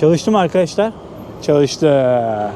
Çalıştı mı arkadaşlar? Çalıştı.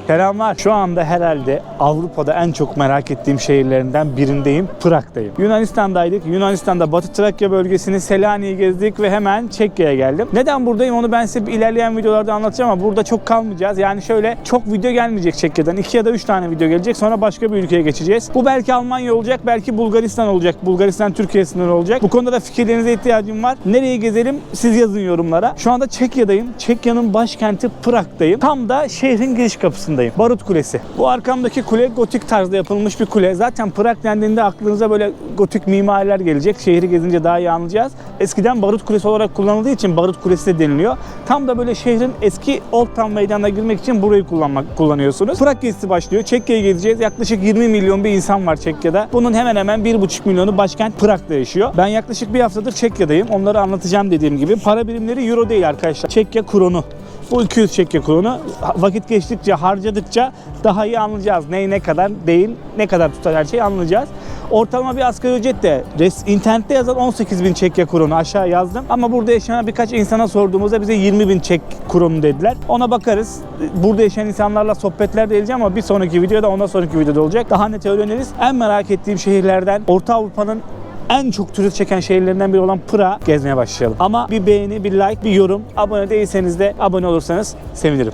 Selamlar. Şu anda herhalde Avrupa'da en çok merak ettiğim şehirlerinden birindeyim. Prag'dayım. Yunanistan'daydık. Yunanistan'da Batı Trakya bölgesini Selanik'i gezdik ve hemen Çekya'ya geldim. Neden buradayım onu ben size ilerleyen videolarda anlatacağım ama burada çok kalmayacağız. Yani şöyle çok video gelmeyecek Çekya'dan. 2 ya da 3 tane video gelecek. Sonra başka bir ülkeye geçeceğiz. Bu belki Almanya olacak, belki Bulgaristan olacak. Bulgaristan Türkiye sınırı olacak. Bu konuda da fikirlerinize ihtiyacım var. Nereye gezelim? Siz yazın yorumlara. Şu anda Çekya'dayım. Çekya'nın başkenti Prag'dayım. Tam da şehrin giriş kapısındayım. Barut Kulesi. Bu arkamdaki kule gotik tarzda yapılmış bir kule. Zaten Prag dendiğinde aklınıza böyle gotik mimariler gelecek. Şehri gezince daha iyi anlayacağız. Eskiden Barut Kulesi olarak kullanıldığı için Barut Kulesi de deniliyor. Tam da böyle şehrin eski Old Town meydanına girmek için burayı kullanmak kullanıyorsunuz. Prag gezisi başlıyor. Çekya'yı gezeceğiz. Yaklaşık 20 milyon bir insan var Çekya'da. Bunun hemen hemen 1,5 milyonu başkent Prag'da yaşıyor. Ben yaklaşık bir haftadır Çekya'dayım. Onları anlatacağım dediğim gibi. Para birimleri euro değil arkadaşlar. Çekya kronu. Bu 200 Çekya kronu vakit geçtikçe, harcadıkça daha iyi anlayacağız. Neyi ne kadar değil, ne kadar tutar her şeyi anlayacağız. Ortalama bir asgari ücret de internette yazan 18 bin Çekya kronu aşağı yazdım. Ama burada yaşayan birkaç insana sorduğumuzda bize 20 bin Çek kronu dediler. Ona bakarız. Burada yaşayan insanlarla sohbetler de edeceğim ama bir sonraki videoda ondan sonraki videoda olacak. Daha net öğreniriz. En merak ettiğim şehirlerden Orta Avrupa'nın en çok turist çeken şehirlerinden biri olan Prag gezmeye başlayalım. Ama bir beğeni, bir like, bir yorum, abone değilseniz de abone olursanız sevinirim.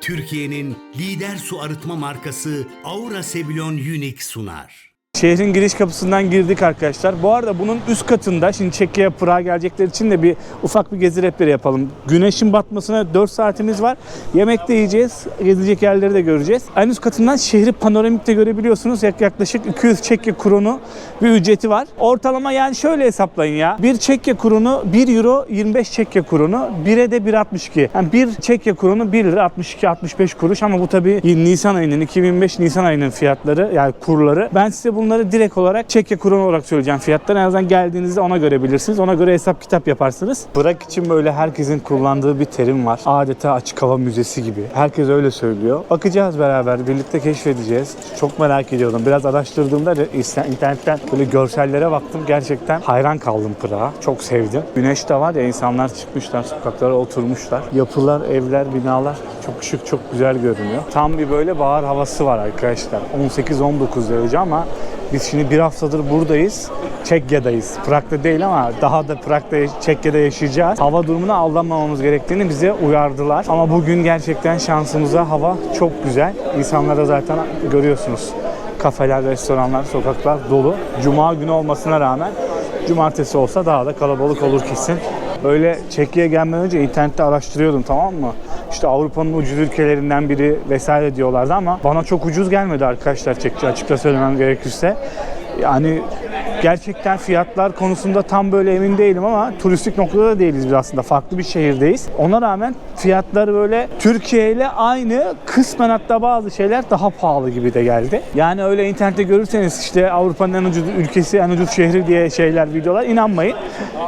Türkiye'nin lider su arıtma markası Aura Sebilon Unique sunar. Şehrin giriş kapısından girdik arkadaşlar. Bu arada bunun üst katında şimdi Çekya'ya Prag'a gelecekler için de bir ufak bir gezi rehberi yapalım. Güneşin batmasına 4 saatimiz var. Yemek de yiyeceğiz. Gezilecek yerleri de göreceğiz. En üst katından şehri panoramikte görebiliyorsunuz. Yak- Yaklaşık 200 Çekya kronu bir ücreti var. Ortalama yani şöyle hesaplayın ya. Bir Çekya kronu 1 euro 25 Çekya kronu. 1'e de 1.62. Yani bir Çekya kronu 1 lira 62-65 kuruş ama bu tabii Nisan ayının 2025 Nisan ayının fiyatları yani kurları. Ben size bunları direkt olarak Çekya kronu olarak söyleyeceğim fiyatları. En azından geldiğinizde ona göre bilirsiniz. Ona göre hesap kitap yaparsınız. Bırak için böyle herkesin kullandığı bir terim var. Adeta açık hava müzesi gibi. Herkes öyle söylüyor. Bakacağız beraber. Birlikte keşfedeceğiz. Çok merak ediyorum. Biraz araştırdığımda da internetten böyle görsellere baktım. Gerçekten hayran kaldım Pırağa. Çok sevdim. Güneş de var ya insanlar çıkmışlar sokaklara oturmuşlar. Yapılar, evler, binalar çok şık, çok güzel görünüyor. Tam bir böyle bahar havası var arkadaşlar. 18-19 derece ama biz şimdi bir haftadır buradayız. Çekya'dayız. Prag'da değil ama daha da Prag'da, Çekya'da yaşayacağız. Hava durumuna aldanmamamız gerektiğini bize uyardılar. Ama bugün gerçekten şansımıza hava çok güzel. İnsanlara zaten görüyorsunuz. Kafeler, restoranlar, sokaklar dolu. Cuma günü olmasına rağmen cumartesi olsa daha da kalabalık olur kesin. Böyle Çekya'ya gelmeden önce internette araştırıyordum tamam mı? İşte Avrupa'nın ucuz ülkelerinden biri vesaire diyorlardı ama bana çok ucuz gelmedi arkadaşlar Çekya açıkça söylemem gerekirse. Yani gerçekten fiyatlar konusunda tam böyle emin değilim ama turistik noktada da değiliz biz aslında. Farklı bir şehirdeyiz. Ona rağmen fiyatlar böyle Türkiye ile aynı. Kısmen hatta bazı şeyler daha pahalı gibi de geldi. Yani öyle internette görürseniz işte Avrupa'nın en ucuz ülkesi, en ucuz şehri diye şeyler, videolar inanmayın.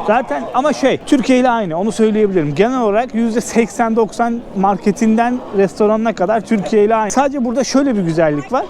Zaten ama şey Türkiye ile aynı onu söyleyebilirim. Genel olarak %80-90 marketinden restoranına kadar Türkiye ile aynı. Sadece burada şöyle bir güzellik var.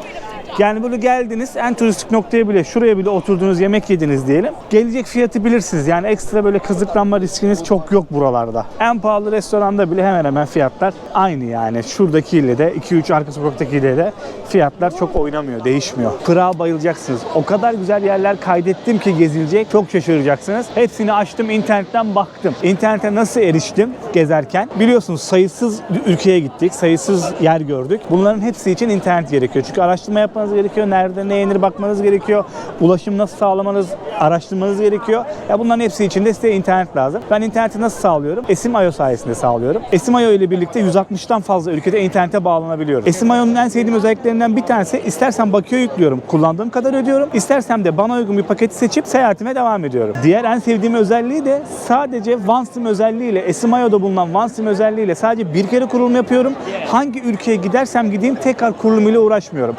Yani böyle geldiniz en turistik noktaya bile şuraya bile oturdunuz yemek yediniz diyelim. Gelecek fiyatı bilirsiniz. Yani ekstra böyle kazıklanma riskiniz çok yok buralarda. En pahalı restoranda bile hemen hemen fiyatlar aynı yani. Şuradakiyle de 2-3 arka sokaktakiyle de fiyatlar çok oynamıyor, değişmiyor. Pırağa bayılacaksınız. O kadar güzel yerler kaydettim ki gezilecek. Çok şaşıracaksınız. Hepsini açtım, internetten baktım. İnternete nasıl eriştim gezerken? Biliyorsunuz sayısız ülkeye gittik, sayısız yer gördük. Bunların hepsi için internet gerekiyor. Çünkü araştırma yapmanız gerekiyor. Nerede ne yenir bakmanız gerekiyor. Ulaşım nasıl sağlamanız, araştırmanız gerekiyor. Ya bunların hepsi için de size internet lazım. Ben interneti nasıl sağlıyorum? Esim.io sayesinde sağlıyorum. Esim.io ile birlikte 160'tan fazla ülkede internete bağlanabiliyorum. Esim.io'nun en sevdiğim özelliklerinden bir tanesi istersen bakiye yüklüyorum. Kullandığım kadar ödüyorum. İstersem de bana uygun bir paketi seçip seyahatime devam ediyorum. Diğer en sevdiğim özelliği de sadece OneSIM özelliğiyle, Esim.io'da bulunan OneSIM özelliğiyle sadece bir kere kurulum yapıyorum. Hangi ülkeye gidersem gideyim tekrar kurulumuyla uğraşmıyorum.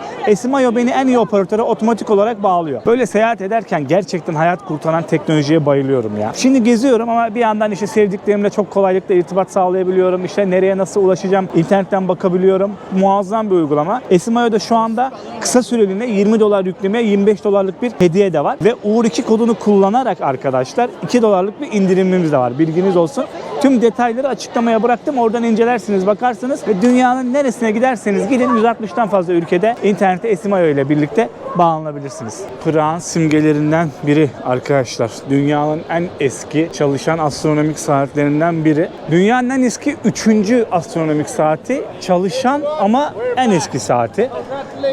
Esim.io beni en iyi operatöre otomatik olarak bağlıyor. Böyle seyahat ederken gerçekten hayat kurtaran teknolojiye bayılıyorum ya. Şimdi geziyorum ama bir yandan işte sevdiklerimle çok kolaylıkla irtibat sağlayabiliyorum. İşte nereye nasıl ulaşacağım internetten bakabiliyorum. Muazzam bir uygulama. Esim.io'da şu anda kısa süreliğine 20 dolar yüklemeye 25 dolarlık bir hediye de var. Ve Uğur 2 kodunu kullanarak arkadaşlar 2 dolarlık bir indirimimiz de var. Bilginiz olsun. Tüm detayları açıklamaya bıraktım. Oradan incelersiniz, bakarsınız ve dünyanın neresine giderseniz gidin 160'tan fazla ülkede internette Esimayo ile birlikte bağlanabilirsiniz. Prag'ın simgelerinden biri arkadaşlar. Dünyanın en eski çalışan astronomik saatlerinden biri. Dünyanın en eski 3. astronomik saati. Çalışan ama en eski saati.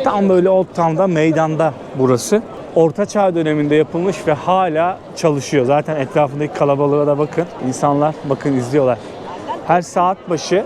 Tam böyle Old Town'da, meydanda burası. Orta Çağ döneminde yapılmış ve hala çalışıyor. Zaten etrafındaki kalabalığa da bakın. İnsanlar bakın izliyorlar. Her saat başı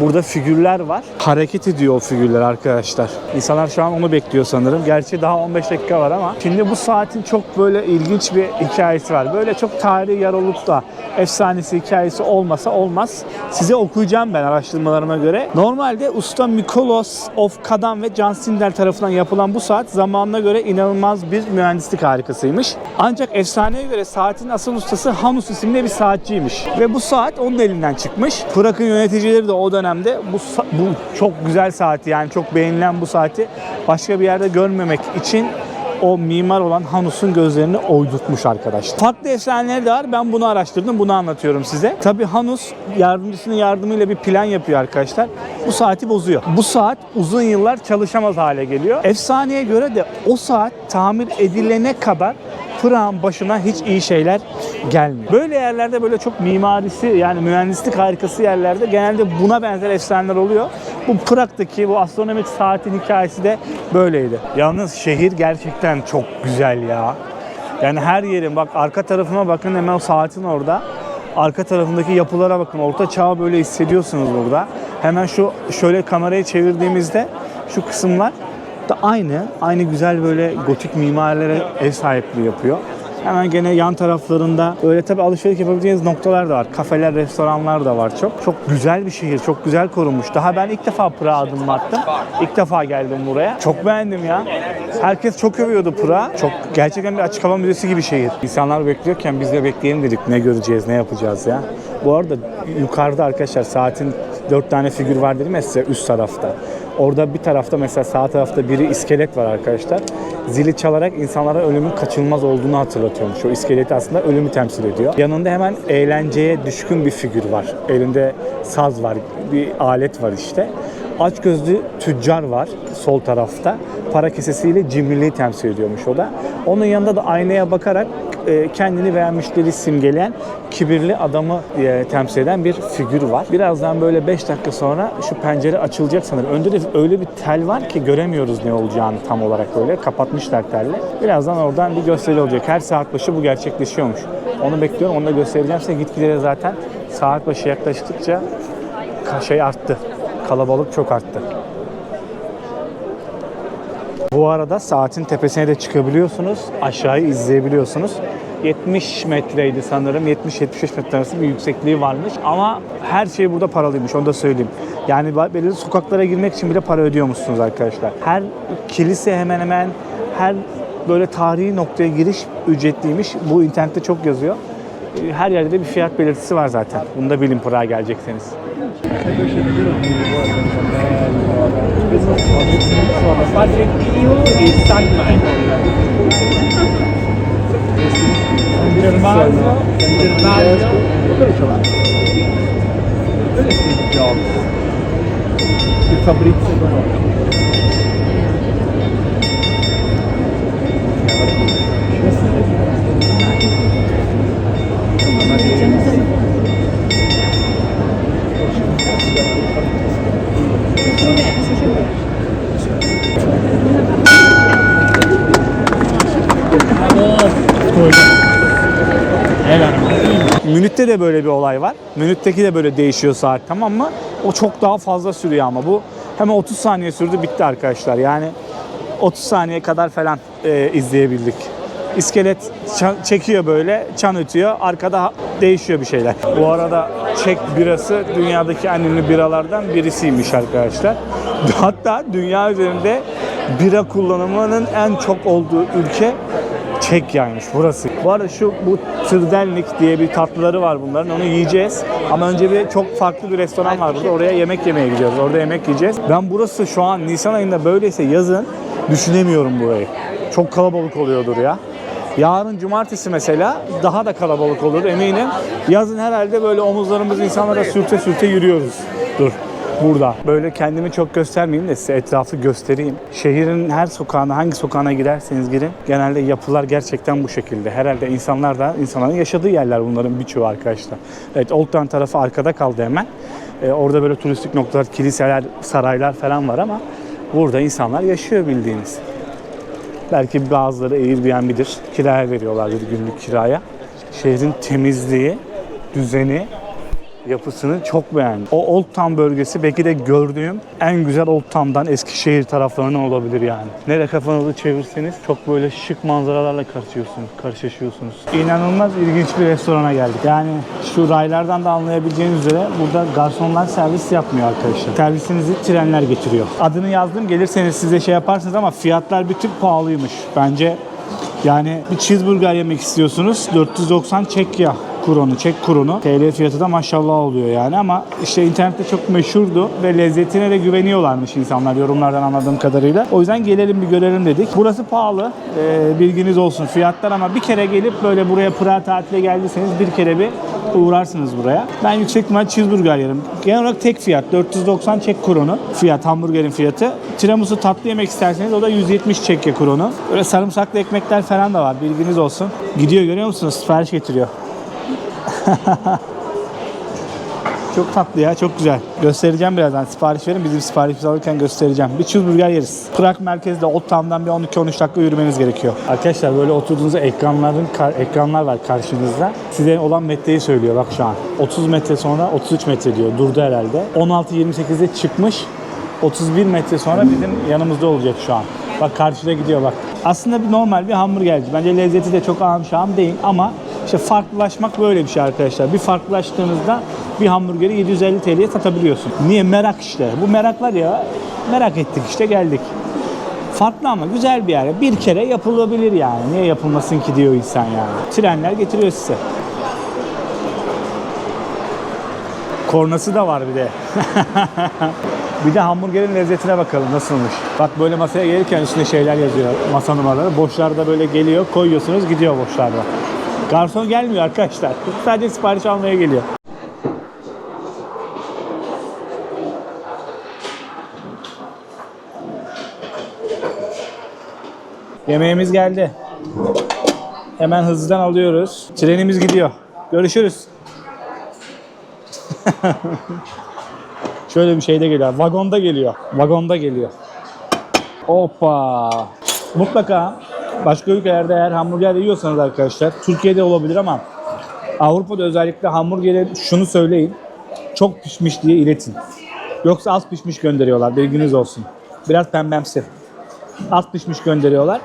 burada figürler var. Hareket ediyor o figürler arkadaşlar. İnsanlar şu an onu bekliyor sanırım. Gerçi daha 15 dakika var ama şimdi bu saatin çok böyle ilginç bir hikayesi var. Böyle çok tarihi yer olup da efsanesi hikayesi olmasa olmaz. Size okuyacağım ben araştırmalarıma göre. Normalde usta Mikolos of Kadan ve John Sindel tarafından yapılan bu saat zamanına göre inanılmaz bir mühendislik harikasıymış. Ancak efsaneye göre saatin asıl ustası Hanus isimli bir saatçiymiş. Ve bu saat onun elinden çıkmış. Prag'ın yöneticileri de o dönemde bu, bu çok güzel saati yani çok beğenilen bu saati başka bir yerde görmemek için o mimar olan Hanus'un gözlerini oydurtmuş arkadaşlar. Farklı efsaneleri de var. Ben bunu araştırdım. Bunu anlatıyorum size. Tabii Hanus yardımcısının yardımıyla bir plan yapıyor arkadaşlar. Bu saati bozuyor. Bu saat uzun yıllar çalışamaz hale geliyor. Efsaneye göre de o saat tamir edilene kadar Pırak'ın başına hiç iyi şeyler gelmiyor. Böyle yerlerde böyle çok mimarisi yani mühendislik harikası yerlerde genelde buna benzer efsaneler oluyor. Bu Prag'daki bu astronomik saatin hikayesi de böyleydi. Yalnız şehir gerçekten çok güzel ya. Yani her yerin bak arka tarafıma bakın hemen o saatin orada. Arka tarafındaki yapılara bakın. Orta çağı böyle hissediyorsunuz burada. Hemen şu şöyle kamerayı çevirdiğimizde şu kısımlar da aynı. Aynı güzel böyle gotik mimarilere ev sahipliği yapıyor. Hemen gene yan taraflarında öyle tabi alışveriş yapabileceğiniz noktalar da var. Kafeler, restoranlar da var çok. Çok güzel bir şehir, çok güzel korunmuş. Daha ben ilk defa Pırağa adım attım. İlk defa geldim buraya. Çok beğendim ya. Herkes çok övüyordu Pırağı. Çok gerçekten bir açık hava müzesi gibi şehir. İnsanlar bekliyorken biz de bekleyelim dedik. Ne göreceğiz, ne yapacağız ya. Bu arada yukarıda arkadaşlar saatin dört tane figür var dedim ya size üst tarafta. Orada bir tarafta mesela sağ tarafta biri iskelet var arkadaşlar. Zili çalarak insanlara ölümün kaçınılmaz olduğunu hatırlatıyormuş. O iskeleti aslında ölümü temsil ediyor. Yanında hemen eğlenceye düşkün bir figür var. Elinde saz var, bir alet var işte. Aç gözlü tüccar var sol tarafta. Para kesesiyle cimriliği temsil ediyormuş o da. Onun yanında da aynaya bakarak kendini veya müşteri simgeleyen kibirli adamı e, temsil eden bir figür var. Birazdan böyle 5 dakika sonra şu pencere açılacak sanırım. Önde de öyle bir tel var ki göremiyoruz ne olacağını tam olarak böyle. Kapatmışlar telle. Birazdan oradan bir gösteri olacak. Her saat başı bu gerçekleşiyormuş. Onu bekliyorum. Onu da göstereceğim size. Gitgide zaten saat başı yaklaştıkça şey arttı. Kalabalık çok arttı. Bu arada saatin tepesine de çıkabiliyorsunuz. Aşağıyı izleyebiliyorsunuz. 70 metreydi sanırım. 70-75 metre arası bir yüksekliği varmış. Ama her şey burada paralıymış. Onu da söyleyeyim. Yani belirli sokaklara girmek için bile para ödüyormuşsunuz arkadaşlar. Her kilise hemen hemen her böyle tarihi noktaya giriş ücretliymiş. Bu internette çok yazıyor. Her yerde de bir fiyat belirtisi var zaten. Bunu da bilin Pırağa gelecekseniz. Il Fabrizio Münih'te de böyle bir olay var. Münih'teki de böyle değişiyor saat tamam mı? O çok daha fazla sürüyor ama bu hemen 30 saniye sürdü bitti arkadaşlar. Yani 30 saniye kadar falan e, izleyebildik. İskelet çan- çekiyor böyle, çan ötüyor. Arkada değişiyor bir şeyler. Bu arada Çek birası dünyadaki en ünlü biralardan birisiymiş arkadaşlar. Hatta dünya üzerinde bira kullanımının en çok olduğu ülke Çekya'ymış burası. Bu arada şu bu Trdelnik diye bir tatlıları var bunların. Onu yiyeceğiz. Ama önce bir çok farklı bir restoran var burada. Oraya yemek yemeye gidiyoruz. Orada yemek yiyeceğiz. Ben burası şu an Nisan ayında böyleyse yazın düşünemiyorum burayı. Çok kalabalık oluyordur ya. Yarın cumartesi mesela daha da kalabalık olur eminim. Yazın herhalde böyle omuzlarımızı insanlara sürte sürte yürüyoruz. Dur burada. Böyle kendimi çok göstermeyeyim de size etrafı göstereyim. Şehrin her sokağına, hangi sokağına girerseniz girin genelde yapılar gerçekten bu şekilde. Herhalde insanlar da insanların yaşadığı yerler bunların birçoğu arkadaşlar. Evet Old Town tarafı arkada kaldı hemen. Ee, orada böyle turistik noktalar, kiliseler, saraylar falan var ama burada insanlar yaşıyor bildiğiniz. Belki bazıları Airbnb'dir. Kiraya veriyorlardır günlük kiraya. Şehrin temizliği, düzeni, yapısını çok beğendim. O Old Town bölgesi belki de gördüğüm en güzel Old Town'dan Eskişehir taraflarından olabilir yani. Nereye kafanızı çevirseniz çok böyle şık manzaralarla karşılaşıyorsunuz. karşılaşıyorsunuz. İnanılmaz ilginç bir restorana geldik. Yani şu raylardan da anlayabileceğiniz üzere burada garsonlar servis yapmıyor arkadaşlar. Servisinizi trenler getiriyor. Adını yazdım gelirseniz size şey yaparsınız ama fiyatlar bir tık pahalıymış. Bence yani bir cheeseburger yemek istiyorsunuz 490 Çekya kuronu, Çek kuronu. TL fiyatı da maşallah oluyor yani ama işte internette çok meşhurdu ve lezzetine de güveniyorlarmış insanlar yorumlardan anladığım kadarıyla. O yüzden gelelim bir görelim dedik. Burası pahalı. Ee, bilginiz olsun fiyatlar ama bir kere gelip böyle buraya Pırağa tatile geldiyseniz bir kere bir uğrarsınız buraya. Ben yüksek ihtimal cheeseburger yerim. Genel olarak tek fiyat 490 Çek kuronu fiyat hamburgerin fiyatı. Tiramisu tatlı yemek isterseniz o da 170 Çekya kuronu. Böyle sarımsaklı ekmekler falan da var bilginiz olsun. Gidiyor görüyor musunuz? Sipariş getiriyor. Çok tatlı ya, çok güzel. Göstereceğim birazdan. Sipariş verin. Bizim siparişimizi alırken göstereceğim. Bir cheeseburger yeriz. Prag merkezde Old Town'dan bir 12-13 dakika yürümeniz gerekiyor. Arkadaşlar böyle oturduğunuzda ekranların ekranlar var karşınızda. Size olan metreyi söylüyor bak şu an. 30 metre sonra 33 metre diyor. Durdu herhalde. 16.28'de çıkmış. 31 metre sonra bizim yanımızda olacak şu an. Bak karşıda gidiyor bak. Aslında bir normal bir hamburgerci. Bence lezzeti de çok ağam şahım değil ama işte farklılaşmak böyle bir şey arkadaşlar. Bir farklılaştığınızda bir hamburgeri 750 TL'ye satabiliyorsun. Niye? Merak işte. Bu merak var ya. Merak ettik işte geldik. Farklı ama güzel bir yer. Bir kere yapılabilir yani. Niye yapılmasın ki diyor insan yani. Trenler getiriyor size. Kornası da var bir de. bir de hamburgerin lezzetine bakalım nasılmış. Bak böyle masaya gelirken üstünde şeyler yazıyor. Masa numaraları. Boşlarda böyle geliyor, koyuyorsunuz gidiyor boşlarda. Garson gelmiyor arkadaşlar. Sadece sipariş almaya geliyor. Yemeğimiz geldi. Hemen hızlıdan alıyoruz. Trenimiz gidiyor. Görüşürüz. Şöyle bir şeyde geliyor. Vagonda geliyor. Vagonda geliyor. Hoppa. Mutlaka başka ülkelerde eğer hamburger yiyorsanız arkadaşlar Türkiye'de olabilir ama Avrupa'da özellikle hamburgere şunu söyleyin. Çok pişmiş diye iletin. Yoksa az pişmiş gönderiyorlar. Bilginiz olsun. Biraz pembemsi. Az pişmiş gönderiyorlar.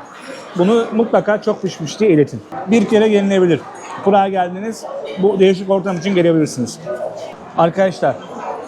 Bunu mutlaka çok pişmiş diye iletin. Bir kere gelinebilir. Buraya geldiniz. Bu değişik ortam için gelebilirsiniz. Arkadaşlar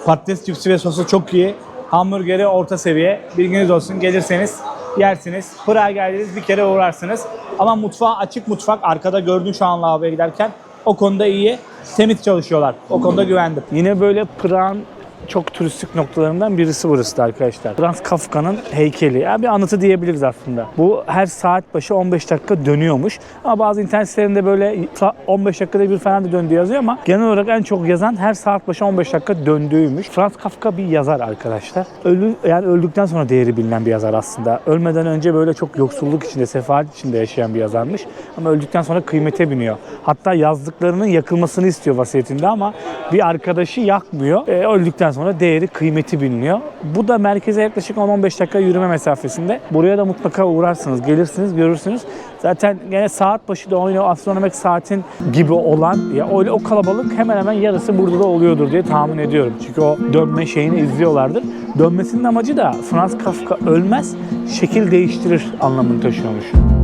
patates cipsi ve sosu çok iyi. Hamburgeri orta seviye. Bilginiz olsun gelirseniz yersiniz. Pırağa geldiniz bir kere uğrarsınız. Ama mutfağı açık mutfak. Arkada gördüğün şu an lavaboya giderken. O konuda iyi. Temiz çalışıyorlar. O konuda güvendim. Yine böyle Pırağın çok turistik noktalarından birisi burası da arkadaşlar. Franz Kafka'nın heykeli. Yani bir anıtı diyebiliriz aslında. Bu her saat başı 15 dakika dönüyormuş. Ama bazı internet sitelerinde böyle 15 dakikada bir falan da döndüğü yazıyor ama genel olarak en çok yazan her saat başı 15 dakika döndüğüymüş. Franz Kafka bir yazar arkadaşlar. Ölü, yani öldükten sonra değeri bilinen bir yazar aslında. Ölmeden önce böyle çok yoksulluk içinde, sefalet içinde yaşayan bir yazarmış. Ama öldükten sonra kıymete biniyor. Hatta yazdıklarının yakılmasını istiyor vasiyetinde ama bir arkadaşı yakmıyor. E, öldükten sonra değeri, kıymeti biliniyor. Bu da merkeze yaklaşık 10-15 dakika yürüme mesafesinde. Buraya da mutlaka uğrarsınız, gelirsiniz, görürsünüz. Zaten gene saat başı da oynuyor astronomik saatin gibi olan ya öyle o kalabalık hemen hemen yarısı burada da oluyordur diye tahmin ediyorum. Çünkü o dönme şeyini izliyorlardır. Dönmesinin amacı da Franz Kafka ölmez, şekil değiştirir anlamını taşıyormuş.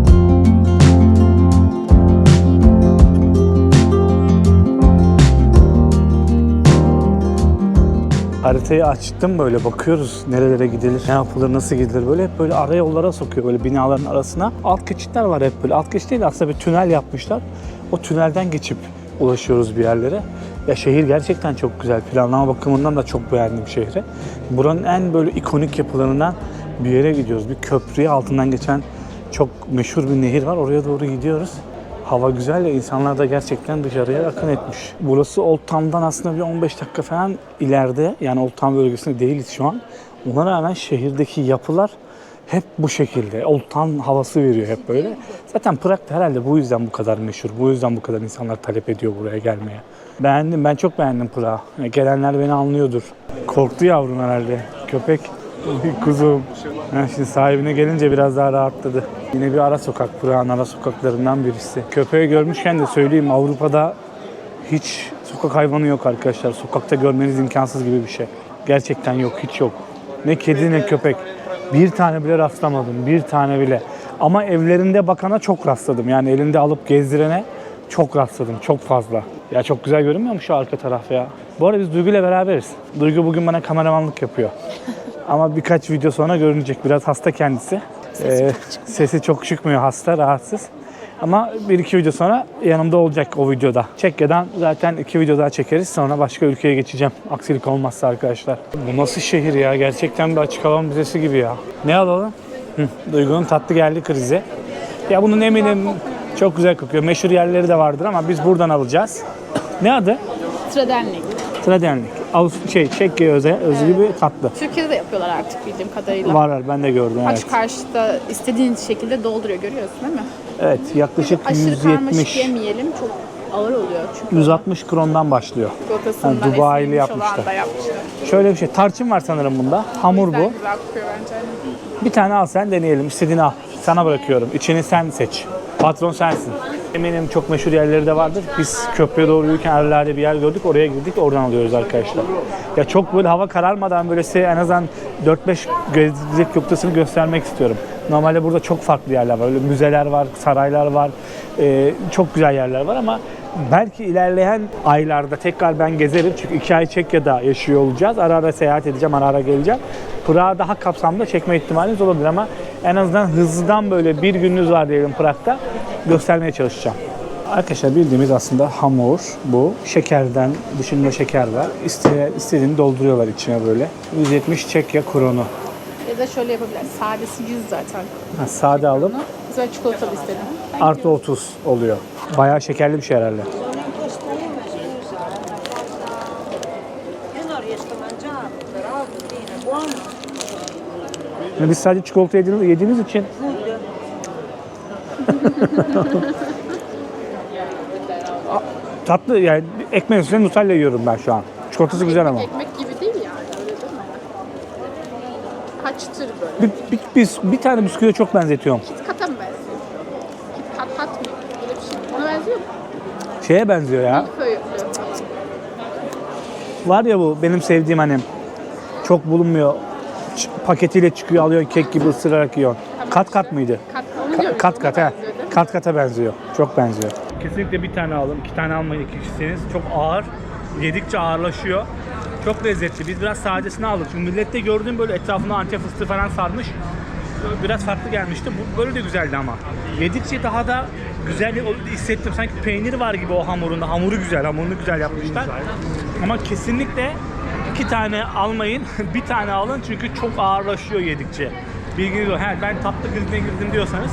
Haritayı açtım böyle bakıyoruz nerelere gidilir, ne yapılır, nasıl gidilir böyle hep böyle ara yollara sokuyor böyle binaların arasına. Alt geçitler var hep böyle. Alt geçit değil aslında bir tünel yapmışlar. O tünelden geçip ulaşıyoruz bir yerlere. Ya şehir gerçekten çok güzel. Planlama bakımından da çok beğendim şehri. Buranın en böyle ikonik yapılarından bir yere gidiyoruz. Bir köprüye altından geçen çok meşhur bir nehir var. Oraya doğru gidiyoruz. Hava güzel ya insanlar da gerçekten dışarıya akın etmiş. Burası Old Town'dan aslında bir 15 dakika falan ileride. Yani Old Town bölgesinde değiliz şu an. Ona rağmen şehirdeki yapılar hep bu şekilde. Old Town havası veriyor hep böyle. Zaten Prag da herhalde bu yüzden bu kadar meşhur. Bu yüzden bu kadar insanlar talep ediyor buraya gelmeye. Beğendim. Ben çok beğendim Prag'ı. Gelenler beni anlıyordur. Korktu yavrum herhalde. Köpek. Kuzum. Şimdi sahibine gelince biraz daha rahatladı. Yine bir ara sokak. Prag'ın ara sokaklarından birisi. Köpeği görmüşken de söyleyeyim Avrupa'da hiç sokak hayvanı yok arkadaşlar. Sokakta görmeniz imkansız gibi bir şey. Gerçekten yok, hiç yok. Ne kedi ne köpek. Bir tane bile rastlamadım, bir tane bile. Ama evlerinde bakana çok rastladım. Yani elinde alıp gezdirene çok rastladım, çok fazla. Ya çok güzel görünmüyor mu şu arka taraf ya? Bu arada biz Duygu ile beraberiz. Duygu bugün bana kameramanlık yapıyor. Ama birkaç video sonra görünecek. Biraz hasta kendisi. Ee, sesi çok çıkmıyor hasta, rahatsız. Ama bir iki video sonra yanımda olacak o videoda. Çekya'dan zaten iki video daha çekeriz. Sonra başka ülkeye geçeceğim. Aksilik olmazsa arkadaşlar. Bu nasıl şehir ya? Gerçekten bir açık hava müzesi gibi ya. Ne alalım? Hı, Duygu'nun tatlı geldi krizi. Ya bunun eminim çok güzel kokuyor. Meşhur yerleri de vardır ama biz buradan alacağız. Ne adı? Tradenlik. Tradenlik. Avust şey, Çekya özel, özgü bir tatlı. Türkiye'de de yapıyorlar artık bildiğim kadarıyla. Var var ben de gördüm evet. Aç karşıda istediğin şekilde dolduruyor görüyorsun değil mi? Evet yaklaşık Aşırı karmaşık 170 yemeyelim çok ağır oluyor çünkü. 160 krondan başlıyor. Ha, Dubai'li da yapmışlar. Şöyle bir şey tarçın var sanırım bunda. Hamur bu. güzel. Bir tane al sen deneyelim. İstediğini al. Sana bırakıyorum. İçini sen seç. Patron sensin. Eminim çok meşhur yerleri de vardır. Biz köprüye doğru yürürken Erler'de bir yer gördük. Oraya girdik. Oradan alıyoruz arkadaşlar. Ya çok böyle hava kararmadan böyle size en azından 4-5 gezecek noktasını göstermek istiyorum. Normalde burada çok farklı yerler var. Öyle müzeler var, saraylar var. Ee, çok güzel yerler var ama belki ilerleyen aylarda tekrar ben gezerim. Çünkü iki ay Çekya'da yaşıyor olacağız. Ara ara seyahat edeceğim, ara ara geleceğim. Prag'a daha kapsamlı çekme ihtimaliniz olabilir ama en azından hızlıdan böyle bir gününüz var diyelim Prag'da göstermeye çalışacağım. Arkadaşlar bildiğimiz aslında hamur bu. Şekerden dışında şeker var. İste, istediğini dolduruyorlar içine böyle. 170 Çekya kronu. Ya da şöyle yapabilir. Sadesi 100 zaten. Ha, sade alıp Güzel çikolatalı istedim. artı 30 oluyor. Bayağı şekerli bir şey herhalde. Yani biz sadece çikolata yediğimiz, yediğimiz için tatlı yani ekmeğin üstüne Nutella yiyorum ben şu an. Çikolatası güzel ama. Ekmek gibi değil yani öyle değil mi? Ha çıtır böyle. Bir, bir, bir, bir tane bisküviye çok benzetiyorum. Kit Kat'a mı benziyor? Kit Kat Hat mı? Öyle bir şey. Ona benziyor mu? Şeye benziyor ya. Var ya bu benim sevdiğim hani çok bulunmuyor. Ç- paketiyle çıkıyor alıyorsun kek gibi ısırarak yiyorsun. Kat kat mıydı? Kat, Ka- kat kat mi? Kat kata benziyor. Çok benziyor. Kesinlikle bir tane alın. iki tane almayın iki kişisiniz. Çok ağır. Yedikçe ağırlaşıyor. Çok lezzetli. Biz biraz sadesini aldık. Çünkü millette gördüğüm böyle etrafında antep fıstığı falan sarmış. Biraz farklı gelmişti. Bu böyle de güzeldi ama. Yedikçe daha da güzel hissettim. Sanki peynir var gibi o hamurunda. Hamuru güzel. Hamurunu güzel yapmışlar. Ama kesinlikle iki tane almayın. bir tane alın çünkü çok ağırlaşıyor yedikçe. Bilginiz olsun. Ben tatlı krizine girdim diyorsanız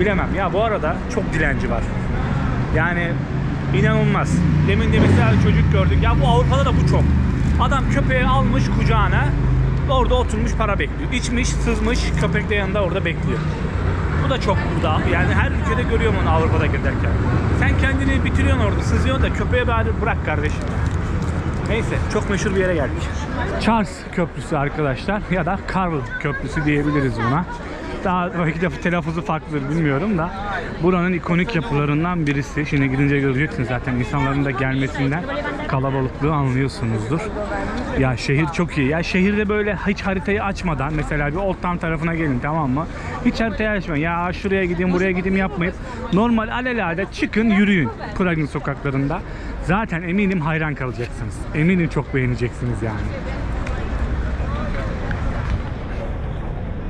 bilemem. Ya bu arada çok dilenci var. Yani inanılmaz. Demin de mesela çocuk gördük. Ya bu Avrupa'da da bu çok. Adam köpeği almış kucağına. Orada oturmuş para bekliyor. İçmiş, sızmış, köpek de yanında orada bekliyor. Bu da çok burada. Yani her ülkede görüyorum onu Avrupa'da giderken. Sen kendini bitiriyorsun orada, sızıyorsun da köpeğe bari bırak kardeşim. Neyse çok meşhur bir yere geldik. Charles Köprüsü arkadaşlar ya da Carl Köprüsü diyebiliriz buna. Daha belki de telaffuzu farklıdır bilmiyorum da buranın ikonik yapılarından birisi. Şimdi gidince göreceksiniz zaten insanların da gelmesinden kalabalıklığı anlıyorsunuzdur. Ya şehir çok iyi. Ya şehirde böyle hiç haritayı açmadan mesela bir Old Town tarafına gelin tamam mı? Hiç haritayı açmayın. Ya şuraya gideyim buraya gideyim yapmayıp normal alelade çıkın yürüyün Prag'ın sokaklarında. Zaten eminim hayran kalacaksınız. Eminim çok beğeneceksiniz yani.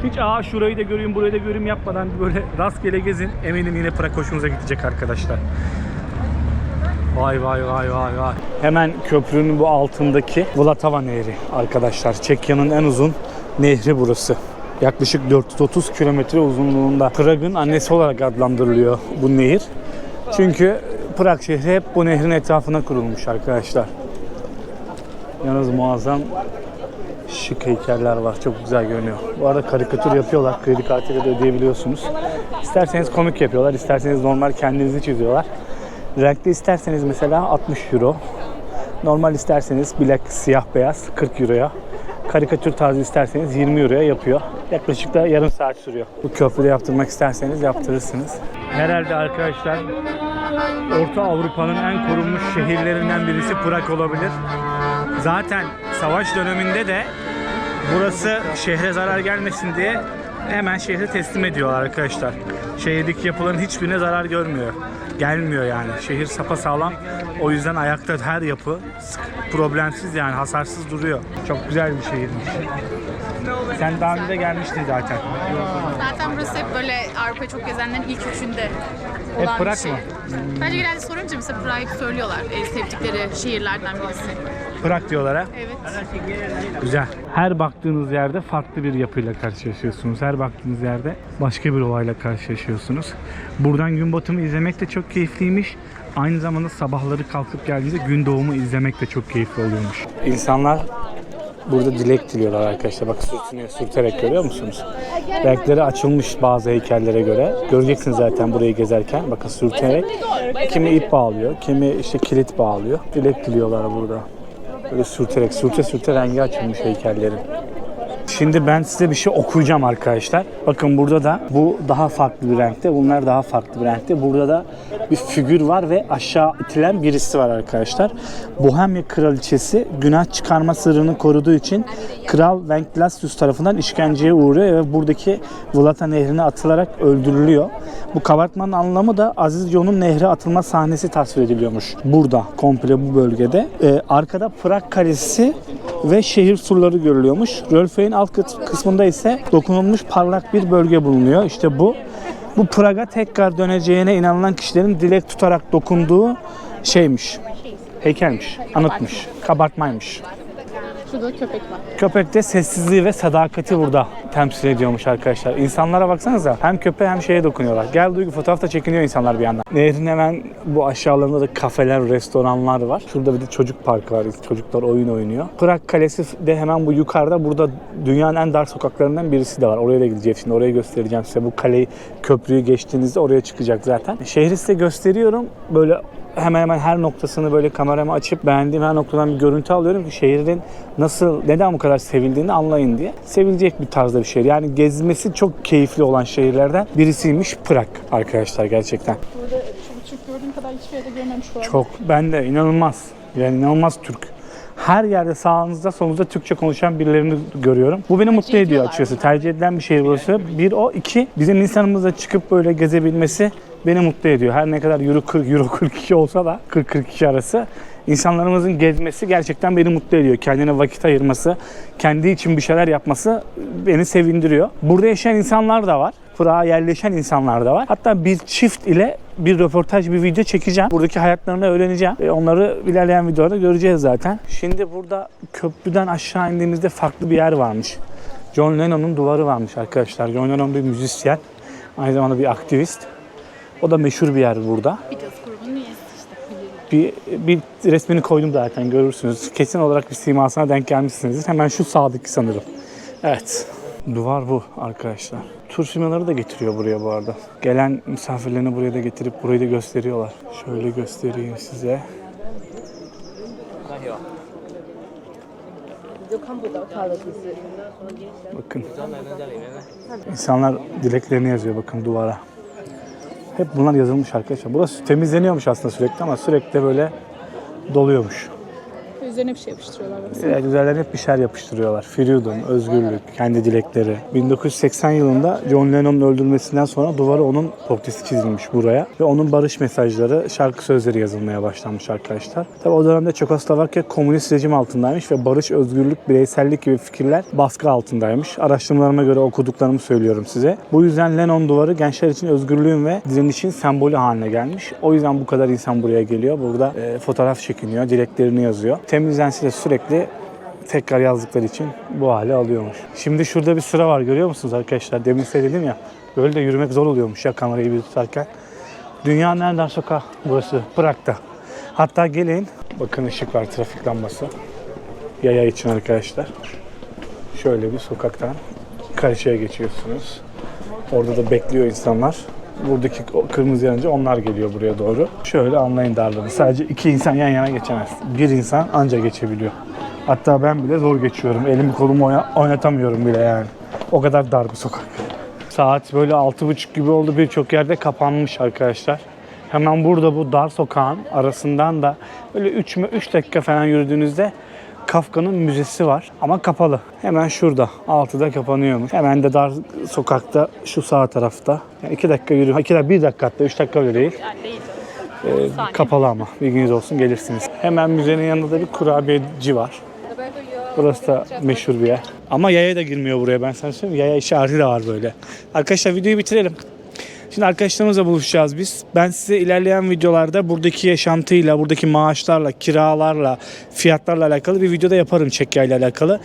Hiç aa şurayı da göreyim burayı da göreyim yapmadan böyle rastgele gezin. Eminim yine Prag hoşunuza gidecek arkadaşlar. Vay vay vay vay vay. Hemen köprünün bu altındaki Vlatava Nehri arkadaşlar. Çekya'nın en uzun nehri burası. Yaklaşık 430 kilometre uzunluğunda. Prag'ın annesi olarak adlandırılıyor bu nehir. Çünkü Prag şehri hep bu nehrin etrafına kurulmuş arkadaşlar. Yalnız muazzam şık heykeller var. Çok güzel görünüyor. Bu arada karikatür yapıyorlar. Kredi kartıyla da ödeyebiliyorsunuz. İsterseniz komik yapıyorlar. isterseniz normal kendinizi çiziyorlar. Renkli isterseniz mesela 60 euro. Normal isterseniz black, siyah beyaz 40 euroya. Karikatür tarzı isterseniz 20 euroya yapıyor. Yaklaşık da yarım saat sürüyor. Bu köprüde yaptırmak isterseniz yaptırırsınız. Herhalde arkadaşlar Orta Avrupa'nın en korunmuş şehirlerinden birisi Prag olabilir. Zaten savaş döneminde de burası şehre zarar gelmesin diye hemen şehri teslim ediyorlar arkadaşlar. Şehirdeki yapıların hiçbirine zarar görmüyor. Gelmiyor yani. Şehir sapasağlam. O yüzden ayakta her yapı problemsiz yani hasarsız duruyor. Çok güzel bir şehirmiş. Sen daha önce de gelmiştin zaten. Zaten burası hep böyle Avrupa çok gezenlerin ilk üçünde Hep olan Prag bir şey. mı? Bence genelde sorunca mesela Prag'ı söylüyorlar. En sevdikleri şehirlerden birisi. Prag diyorlar ha. Evet. Güzel. Her baktığınız yerde farklı bir yapıyla karşılaşıyorsunuz. Her baktığınız yerde başka bir olayla karşılaşıyorsunuz. Buradan gün batımı izlemek de çok keyifliymiş. Aynı zamanda sabahları kalkıp geldiğinizde gün doğumu izlemek de çok keyifli oluyormuş. İnsanlar burada dilek diliyorlar arkadaşlar. Bak sürtünüyor, sürterek görüyor musunuz? Renkleri açılmış bazı heykellere göre. Göreceksiniz zaten burayı gezerken. Bakın sürterek. Kimi ip bağlıyor, kimi işte kilit bağlıyor. Dilek diliyorlar burada. Böyle sürterek, sürte sürte rengi açılmış heykellerin. Şimdi ben size bir şey okuyacağım arkadaşlar. Bakın burada da bu daha farklı bir renkte, bunlar daha farklı bir renkte. Burada da bir figür var ve aşağı itilen birisi var arkadaşlar. Bohemya kraliçesi günah çıkarma sırrını koruduğu için Kral Venceslas tarafından işkenceye uğruyor ve buradaki Vlata nehrine atılarak öldürülüyor. Bu kabartmanın anlamı da Aziz John'un nehre atılma sahnesi tasvir ediliyormuş. Burada, komple bu bölgede. Ee, arkada Prag Kalesi ve şehir surları görülüyormuş. Rölfe'in alt kısmında ise dokunulmuş parlak bir bölge bulunuyor. İşte bu. Bu Prag'a tekrar döneceğine inanılan kişilerin dilek tutarak dokunduğu şeymiş. Heykelmiş, anıtmış, kabartmaymış. Şurada da köpek var. Köpek de sessizliği ve sadakati burada temsil ediyormuş arkadaşlar. İnsanlara baksanıza hem köpeğe hem şeye dokunuyorlar. Gel Duygu fotoğrafta çekiniyor insanlar bir yandan. Nehrin hemen bu aşağılarında da kafeler, restoranlar var. Şurada bir de çocuk parkı var. Çocuklar oyun oynuyor. Prag Kalesi de hemen bu yukarıda. Burada dünyanın en dar sokaklarından birisi de var. Oraya da gideceğiz şimdi. Oraya göstereceğim size. Bu kaleyi, köprüyü geçtiğinizde oraya çıkacak zaten. Şehri size gösteriyorum. Böyle hemen hemen her noktasını böyle kameramı açıp beğendiğim her noktadan bir görüntü alıyorum ki şehrin nasıl, neden bu kadar sevildiğini anlayın diye. Sevilecek bir tarzda bir şehir. Yani gezmesi çok keyifli olan şehirlerden birisiymiş Prag arkadaşlar gerçekten. Burada şu Türk gördüğüm kadar hiçbir yerde görmemiş bu arada. Çok, ben de inanılmaz. Yani inanılmaz Türk. Her yerde sağınızda solunuzda Türkçe konuşan birilerini görüyorum. Bu beni mutlu ediyor açıkçası. Tercih edilen bir şehir burası. Bir o, iki bizim insanımızla çıkıp böyle gezebilmesi beni mutlu ediyor. Her ne kadar euro 40, euro 42 olsa da 40-42 arası insanlarımızın gezmesi gerçekten beni mutlu ediyor. Kendine vakit ayırması, kendi için bir şeyler yapması beni sevindiriyor. Burada yaşayan insanlar da var. Prag'a yerleşen insanlar da var. Hatta bir çift ile bir röportaj, bir video çekeceğim. Buradaki hayatlarını öğreneceğim. E, onları ilerleyen videoda göreceğiz zaten. Şimdi burada köprüden aşağı indiğimizde farklı bir yer varmış. John Lennon'un duvarı varmış arkadaşlar. John Lennon bir müzisyen. Aynı zamanda bir aktivist. O da meşhur bir yer burada. Beatles grubunun üyesi işte. biliyorum. Bir, bir resmini koydum zaten görürsünüz. Kesin olarak bir simasına denk gelmişsinizdir. Hemen şu sağdaki sanırım. Evet. Duvar bu arkadaşlar. Tur firmaları da getiriyor buraya bu arada. Gelen misafirlerini buraya da getirip burayı da gösteriyorlar. Şöyle göstereyim size. Bakın. İnsanlar dileklerini yazıyor bakın duvara. Hep bunlar yazılmış arkadaşlar. Burası temizleniyormuş aslında sürekli ama sürekli böyle doluyormuş. Üzerine bir şey yapıştırıyorlar. Evet, üzerlerine hep bir şeyler yapıştırıyorlar. Freedom, özgürlük, kendi dilekleri. 1980 yılında John Lennon'un öldürülmesinden sonra duvara onun portresi çizilmiş buraya. Ve onun barış mesajları, şarkı sözleri yazılmaya başlanmış arkadaşlar. Tabi o dönemde Çekoslovakya komünist rejim altındaymış ve barış, özgürlük, bireysellik gibi fikirler baskı altındaymış. Araştırmalarıma göre okuduklarımı söylüyorum size. Bu yüzden Lennon duvarı gençler için özgürlüğün ve direnişin sembolü haline gelmiş. O yüzden bu kadar insan buraya geliyor. Burada e, fotoğraf çekiniyor, dileklerini yazıyor. Temizlense de sürekli tekrar yazdıkları için bu hale alıyormuş. Şimdi şurada bir sıra var görüyor musunuz arkadaşlar? Demin size dedim ya böyle de yürümek zor oluyormuş ya kamerayı bir tutarken. Dünyanın en dar sokağı burası Prag'da. Hatta gelin bakın ışık var trafik lambası. Yaya için arkadaşlar. Şöyle bir sokaktan karşıya geçiyorsunuz. Orada da bekliyor insanlar. Buradaki kırmızı yanınca onlar geliyor buraya doğru. Şöyle anlayın darlığını. Sadece iki insan yan yana geçemez. Bir insan anca geçebiliyor. Hatta ben bile zor geçiyorum. Elimi kolumu oyna- oynatamıyorum bile yani. O kadar dar bir sokak. Saat böyle altı buçuk gibi oldu. Birçok yerde kapanmış arkadaşlar. Hemen burada bu dar sokağın arasından da böyle 3 3 dakika falan yürüdüğünüzde Kafka'nın müzesi var ama kapalı. Hemen şurada. 6'da kapanıyormuş. Hemen de dar sokakta şu sağ tarafta. Yani 2 dakika yürü. 2 dakika 1 dakika hatta 3 dakika bile değil. Yani değil. Ee, kapalı ama bilginiz olsun gelirsiniz. Hemen müzenin yanında da bir kurabiyeci var. Burası da meşhur bir yer. Ama yaya da girmiyor buraya ben sana söyleyeyim. Yaya işareti de var böyle. Arkadaşlar videoyu bitirelim. Şimdi arkadaşlarımızla buluşacağız biz. Ben size ilerleyen videolarda buradaki yaşantıyla, buradaki maaşlarla, kiralarla, fiyatlarla alakalı bir videoda yaparım Çekya ile alakalı.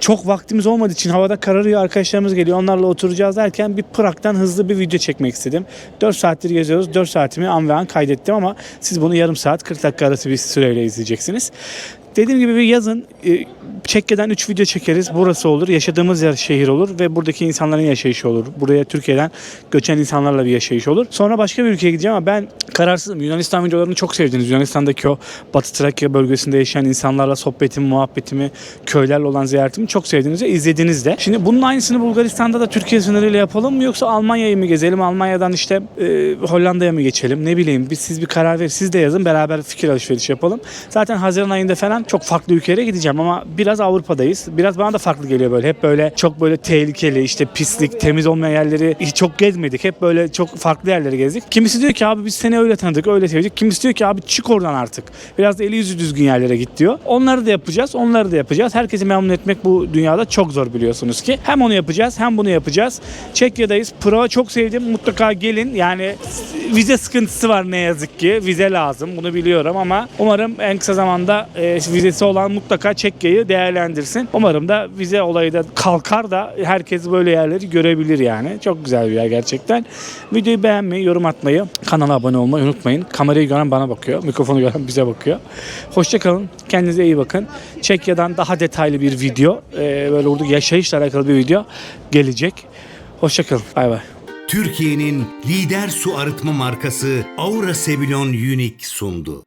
Çok vaktimiz olmadığı için havada kararıyor arkadaşlarımız geliyor. Onlarla oturacağız derken bir Prag'dan hızlı bir video çekmek istedim. 4 saattir geziyoruz. 4 saatimi an ve an kaydettim ama siz bunu yarım saat 40 dakika arası bir süreyle izleyeceksiniz. Dediğim gibi bir yazın e, Çekya'dan 3 video çekeriz. Burası olur. Yaşadığımız yer şehir olur ve buradaki insanların yaşayışı olur. Buraya Türkiye'den göçen insanlarla bir yaşayış olur. Sonra başka bir ülkeye gideceğim ama ben kararsızım. Yunanistan videolarını çok sevdiniz. Yunanistan'daki o Batı Trakya bölgesinde yaşayan insanlarla sohbetimi, muhabbetimi, köylerle olan ziyaretimi çok sevdiniz ve izlediniz de. Şimdi bunun aynısını Bulgaristan'da da Türkiye sınırıyla yapalım mı yoksa Almanya'yı mı gezelim? Almanya'dan işte e, Hollanda'ya mı geçelim? Ne bileyim. Biz siz bir karar verin. Siz de yazın. Beraber fikir alışverişi yapalım. Zaten Haziran ayında falan çok farklı ülkelere gideceğim ama biraz Avrupa'dayız. Biraz bana da farklı geliyor böyle. Hep böyle çok böyle tehlikeli işte pislik, temiz olmayan yerleri çok gezmedik. Hep böyle çok farklı yerleri gezdik. Kimisi diyor ki abi biz seni öyle tanıdık, öyle sevdik. Kimisi diyor ki abi çık oradan artık. Biraz da eli yüzü düzgün yerlere git diyor. Onları da yapacağız, onları da yapacağız. Herkesi memnun etmek bu dünyada çok zor biliyorsunuz ki. Hem onu yapacağız, hem bunu yapacağız. Çekya'dayız. Prag'ı çok sevdim. Mutlaka gelin. Yani vize sıkıntısı var ne yazık ki. Vize lazım. Bunu biliyorum ama umarım en kısa zamanda e, vizesi olan mutlaka Çekya'yı değerlendirsin. Umarım da vize olayı da kalkar da herkes böyle yerleri görebilir yani. Çok güzel bir yer gerçekten. Videoyu beğenmeyi, yorum atmayı, kanala abone olmayı unutmayın. Kamerayı gören bana bakıyor. Mikrofonu gören bize bakıyor. Hoşçakalın. Kendinize iyi bakın. Çekya'dan daha detaylı bir video, e, böyle orada yaşayışla alakalı bir video gelecek. Hoşçakalın. Bay bay. Türkiye'nin lider su arıtma markası Aura Sebilon Unique sundu.